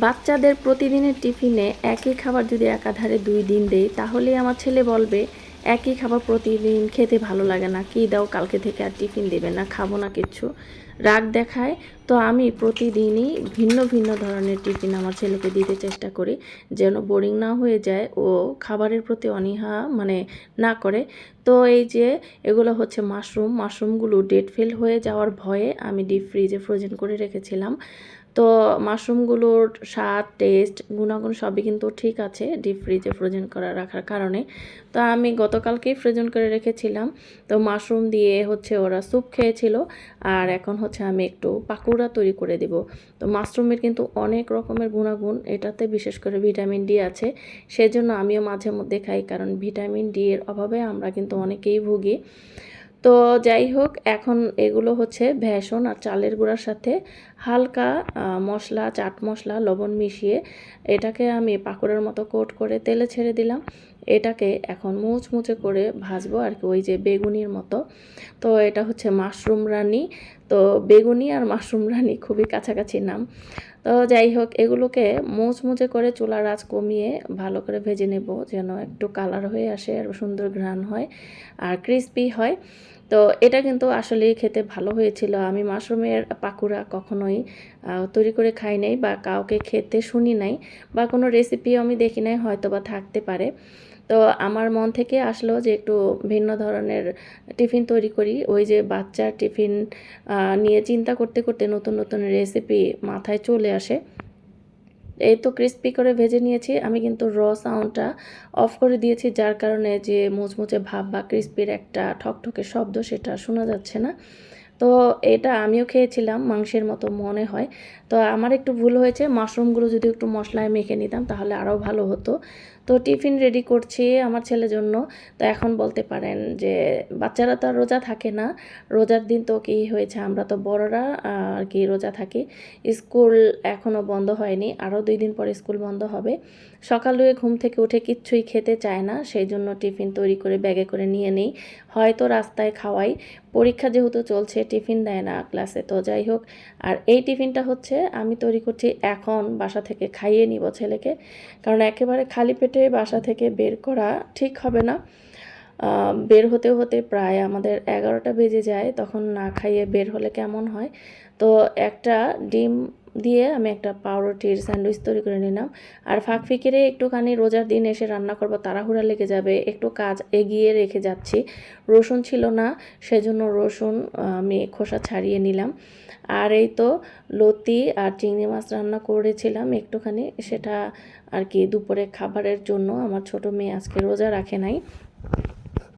বাচ্চাদের প্রতিদিনের টিফিনে একই খাবার যদি একাধারে দুই দিন দেই তাহলে আমার ছেলে বলবে, একই খাবার প্রতিদিন খেতে ভালো লাগে না, কি দাও কালকে থেকে আর টিফিন দেবে না, খাব না কিচ্ছু রাগ দেখায়, তো আমি প্রতিদিনই ভিন্ন ভিন্ন ধরনের টিফিন আমার ছেলেকে দিতে চেষ্টা করি, যেন বোরিং না হয়ে যায়, ও খাবারের প্রতি অনীহা মানে না করে। তো এই যে, এগুলো হচ্ছে মাশরুম, মাশরুমগুলো ডেট ফেল হয়ে যাওয়ার ভয়ে আমি ডিপ ফ্রিজে ফ্রোজেন করে রেখেছিলাম। তো মাশরুমগুলোর স্বাদ টেস্ট গুণাগুণ সবই কিন্তু ঠিক আছে ডিপ ফ্রিজে ফ্রোজেন করা রাখার কারণে। তো আমি গতকালকেই ফ্রোজেন করে রেখেছিলাম। তো মাশরুম দিয়ে হচ্ছে ওরা স্যুপ খেয়েছিল। আর এখন হচ্ছে আমি একটু পাকুড়া তৈরি করে দেব। তো মাশরুমের কিন্তু অনেক রকমের গুণাগুণ, এটাতে বিশেষ করে ভিটামিন ডি আছে। সেজন্য আমিও মাঝে মধ্যে খাই, কারণ ভিটামিন ডি এর অভাবে আমরা কিন্তু অনেকেই ভুগি। তো যাই হোক, এখন এগুলো হচ্ছে ভেষণ আর চালের গুঁড়ার সাথে হালকা মশলা, চাট মশলা, লবণ মিশিয়ে এটাকে আমি পাকোড়ার মতো কোট করে তেলে ছেড়ে দিলাম। এটাকে এখন মুচমুচে করে ভাজবো আর কি, ওই যে বেগুনির মতো। তো এটা হচ্ছে মাশরুম রানি। তো বেগুনি আর মাশরুম রানি খুবই কাছাকাছি নাম। তো যাই হোক, এগুলোকে মুচমুচে করে চুলার আঁচ কমিয়ে ভালো করে ভেজে নেব যেন একটু কালার হয়ে আসে আর সুন্দর ঘ্রাণ হয় আর ক্রিস্পি হয়। তো এটা কিন্তু আসলেই খেতে ভালো হয়েছিল। আমি মাশরুমের পাকুড়া কখনোই তৈরি করে খাই নাই বা কাউকে খেতে শুনি নাই বা কোনো রেসিপিও আমি দেখি নাই হয়তো বা থাকতে পারে। তো আমার মন থেকে আসলো যে একটু ভিন্ন ধরনের টিফিন তৈরি করি। ওই যে বাচ্চার টিফিন নিয়ে চিন্তা করতে করতে নতুন নতুন রেসিপি মাথায় চলে আসে। এই তো ক্রিস্পি করে ভেজে নিয়েছি। আমি কিন্তু র সাউন্ডটা অফ করে দিয়েছি, যার কারণে যে মুচমুচে ভাব বা ক্রিস্পির একটা ঠকঠকে শব্দ সেটা শোনা যাচ্ছে না। তো এটা আমিও খেয়েছিলাম, মাংসের মতো মনে হয়। তো আমার একটু ভুল হয়েছে, মাশরুমগুলো যদি একটু মশলায় মেখে নিতাম তাহলে আরও ভালো হতো। তো টিফিন রেডি করছি আমার ছেলের জন্য। তো এখন বলতে পারেন যে বাচ্চারা তো আর রোজা থাকে না, রোজার দিন তো কী হয়েছে আমরা তো বড়রা আর কি রোজা থাকি। স্কুল এখনও বন্ধ হয়নি, আরও দুই দিন পরে স্কুল বন্ধ হবে। সকাল সকালে ঘুম থেকে উঠে কিচ্ছুই খেতে চায় না, সেই জন্য টিফিন তৈরি করে ব্যাগে করে নিয়ে নেই। হয়তো রাস্তায় খাওয়াই পরীক্ষা যেহেতু চলছে, টিফিন দেয় না ক্লাসে তো যাই হোক। আর এই টিফিনটা হচ্ছে, আমি তৈরি করছি এখন বাসা থেকে খাইয়ে নিব ছেলেকে। কারণ একেবারে খালি পেটে বাসা থেকে বের করা ঠিক হবে না। বের হতে হতে প্রায় আমাদের এগারোটা বেজে যায়, তখন না খাইয়ে বের হলে কেমন হয়? তো একটা ডিম দিয়ে আমি একটা পাউরুটির স্যান্ডউইচ তৈরি করে নিলাম। আর ফাঁক ফিকিরে একটুখানি রোজার দিন এসে রান্না করব, তাড়াহুড়া লেগে যাবে, একটু কাজ এগিয়ে রেখে যাচ্ছি। রসুন ছিল না, সেজন্য রসুন আমি খোসা ছাড়িয়ে নিলাম। আর এই তো লতি আর চিংড়ি মাছ রান্না করেছিলাম একটুখানি। সেটা আর কি দুপুরে খাবারের জন্য। আমার ছোট মেয়ে আজকে রোজা রাখে নাই।